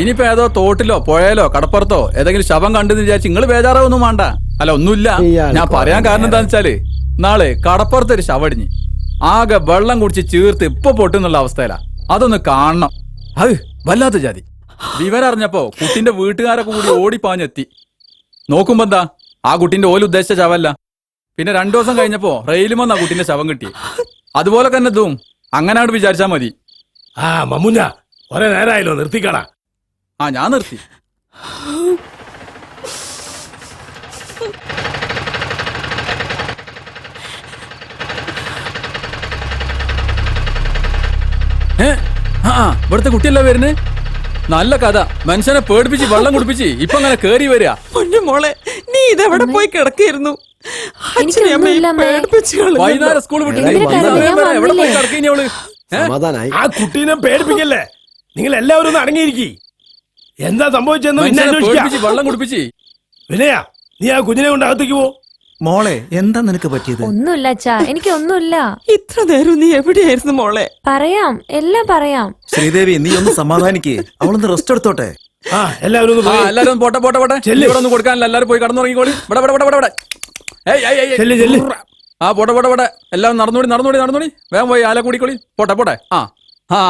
ഇനിയിപ്പോ ഏതോ തോട്ടിലോ പുഴയിലോ കടപ്പുറത്തോ ഏതെങ്കിലും ശവം കണ്ടെന്ന് വിചാരിച്ച് നിങ്ങൾ ബേജാറാവൊന്നും വേണ്ട അല്ല ഒന്നുമില്ല. ഞാൻ പറയാൻ കാരണം എന്താന്ന് വെച്ചാൽ നാളെ കടപ്പുറത്ത് ഒരു ശവടിഞ്ഞ്. ആകെ വെള്ളം കുടിച്ച് ചീർത്ത് ഇപ്പൊ പൊട്ടുന്നുള്ള അവസ്ഥയിലാ. അതൊന്ന് കാണണം. അത് വല്ലാത്ത ജാതി. വിവരം അറിഞ്ഞപ്പോ കുട്ടിന്റെ വീട്ടുകാരൊക്കെ കൂടി ഓടിപ്പാഞ്ഞെത്തി. നോക്കുമ്പോ എന്താ? ആ കുട്ടിന്റെ ഓൽ ഉദ്ദേശിച്ച ശവല്ല. പിന്നെ രണ്ടു ദിവസം കഴിഞ്ഞപ്പോ റെയിലുമെന്നാ കുട്ടിന്റെ ശവം കിട്ടി. അതുപോലെ തന്നെ ഇതും. അങ്ങനെ വിചാരിച്ചാ മതി. ആ മമ്മുഞ്ഞ ഒരേ നേരായല്ലോ നിർത്തിക്കടാ. ആ ഞാൻ നിർത്തി. ഏ ആ ഇവിടുത്തെ കുട്ടിയല്ല വരുന്നേ? നല്ല കഥ. മനുഷ്യനെ പേടിപ്പിച്ച് വെള്ളം കുടിപ്പിച്ച് ഇപ്പൊ അങ്ങനെ കേറി വരിക. പൊന്നു മോളെ നീ ഇതെവിടെ പോയി കിടക്കായിരുന്നു വൈകുന്നേരം സ്കൂൾ വിട്ടിട്ട്? ആ കുട്ടീനെ പേടിപ്പിക്കല്ലേ? നിങ്ങൾ എല്ലാവരും ഒന്ന് അടങ്ങിയിരിക്കി. എന്താ സംഭവിച്ചെന്ന് വെള്ളം കുടിപ്പിച്ച്. വിനയ നീ ആ കുഞ്ഞിനെ കൊണ്ട് അകത്തേക്ക് പോ. മോളെ എന്താ നിനക്ക് പറ്റിയത്? ഒന്നുമില്ല അച്ഛാ. എനിക്ക് ഒന്നുമില്ല ഇത്ര നേരം നീ എവിടെയായിരുന്നു മോളെ? പറയാം എല്ലാം പറയാം. ശ്രീദേവി നീ ഒന്ന് സമാധാനിക്കേ. അവളൊന്ന് റെസ്റ്റ് എടുത്തോട്ടെ. ആ എല്ലാവരും ഒന്ന് ആ പോയി. എല്ലാരും ഒന്ന് പോട്ടെ പോട്ടെ പോട്ടെ. ചെല്ല്. ഇവിടെ ഒന്നും കൊടുക്കാനില്ല. എല്ലാരും പോയി കടന്നുറങ്ങിക്കോളി. ഇവിടെ ഇവിടെ ഇവിടെ ഇവിടെ ഇവിടെ. ഏയ് ഏയ് ഏയ്. ചെല്ല്, ചെല്ല്. ആ പോട്ടെ പോട്ടെ പോട്ടെ. എല്ലാം നടന്നോടി നടന്നോടി നടന്നോടി. വേഗം പോയി ആല കൂടിക്കോളി. പോട്ടെ പോട്ടെ. ആ ആ.